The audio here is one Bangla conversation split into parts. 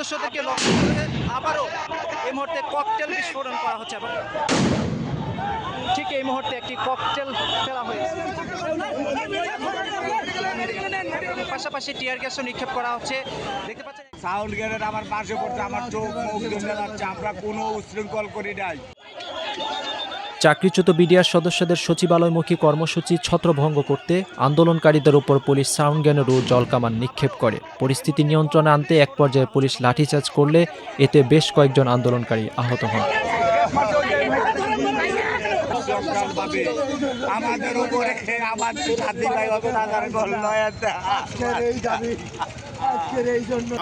সদস্যদেরকে লক্ষ্য করে আবারও এই মুহূর্তে ককটেল বিস্ফোরণ করা হচ্ছে আবার ঠিক এই মুহূর্তে একটি ককটেল ফেলা হয়েছে। পাশাপাশি টিয়ার গ্যাসও নিক্ষেপ করা হচ্ছে। দেখতে পাচ্ছেন সাউন্ড গেটের আমার পাশে পড়ছে, আমার চোখ মুখ আমরা কোনো উশৃঙ্খল করি নাই। চাকরিচ্যুত বিডিআর সদস্যদের সচিবালয়মুখী কর্মসূচি ছত্রভঙ্গ করতে আন্দোলনকারীদের উপর পুলিশ সাউন্ড গ্যানের ও জলকামান নিক্ষেপ করে। পরিস্থিতি নিয়ন্ত্রণে আনতে এক পর্যায়ে পুলিশ লাঠিচার্জ করলে এতে বেশ কয়েকজন আন্দোলনকারী আহত হন। আমাদের উপরে।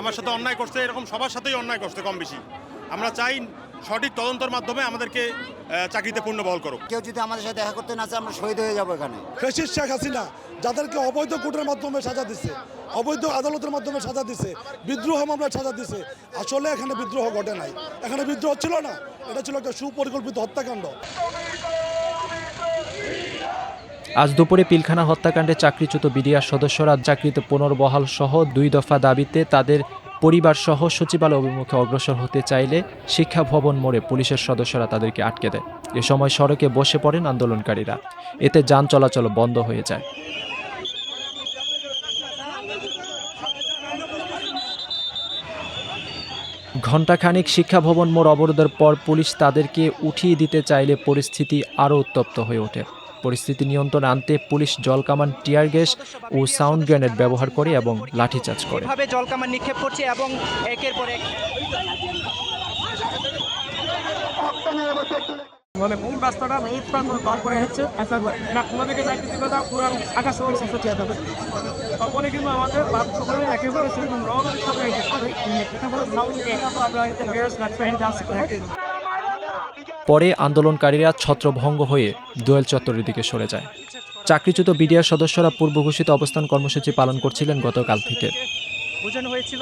আমার সাথে অন্যায় করছে এরকম সবার সাথেই অন্যায় করছে কম বেশি। আমরা চাই সঠিক তদন্তের মাধ্যমে আমাদেরকে চাকরিতে পূর্ণবহল করুক। কেউ যদি আমাদের সাথে দেখা করতে না চায় আমরা শহীদ হয়ে যাব এখানে। ফেসিস শেখ হাসিনা যাদেরকে অবৈধ কোর্টের মাধ্যমে সাজা দিচ্ছে অবৈধ আদালতের মাধ্যমে সাজা দিচ্ছে বিদ্রোহ মামলায় সাজা দিচ্ছে আসলে এখানে বিদ্রোহ ঘটে নাই। এখানে বিদ্রোহ ছিল না এটা ছিল একটা সুপরিকল্পিত হত্যাকাণ্ড। আজ দুপুরে পিলখানা হত্যাকাণ্ডে চাকরিচ্যুত বিডিআর সদস্যরা চাকরিতে পুনর্বহাল সহ দুই দফা দাবিতে তাদের পরিবার সহ সচিবালয় অভিমুখে অগ্রসর হতে চাইলে শিক্ষা ভবন মোড়ে পুলিশের সদস্যরা তাদেরকে আটকে দেয়। এ সময় সড়কে বসে পড়েন আন্দোলনকারীরা। এতে যান চলাচল বন্ধ হয়ে যায়। ঘণ্টাখানিক শিক্ষা ভবন মোড় অবরোধের পর পুলিশ তাদেরকে উঠিয়ে দিতে চাইলে পরিস্থিতি আরও উত্তপ্ত হয়ে ওঠে। পরিস্থিতি নিয়ন্ত্রণে আনতে পুলিশ জলকামান টিয়ার গ্যাস ও সাউন্ড গ্রেনেড ব্যবহার করে এবং লাঠিচার্জ করে। এভাবে জলকামান নিক্ষেপ করছে এবং একের পর এক মানে মূল রাস্তাটা? রোড প্রান্ত পার করে হচ্ছে। না তোমাদেরকে যাইতে দিবে না পুরো আকাশ সবার শেষে চেয়ে যাবে তখনই কিন্তু আমাদের একেবারে সেরকম আমরা পরে আন্দোলনকারীরা ছত্রভঙ্গ হয়ে দোয়েল চত্বরের দিকে সরে যায়। চাকরিচ্যুত বিডিআর সদস্যরা পূর্বঘোষিত অবস্থান কর্মসূচি পালন করছিলেন গতকাল থেকে। বোঝানো হয়েছিল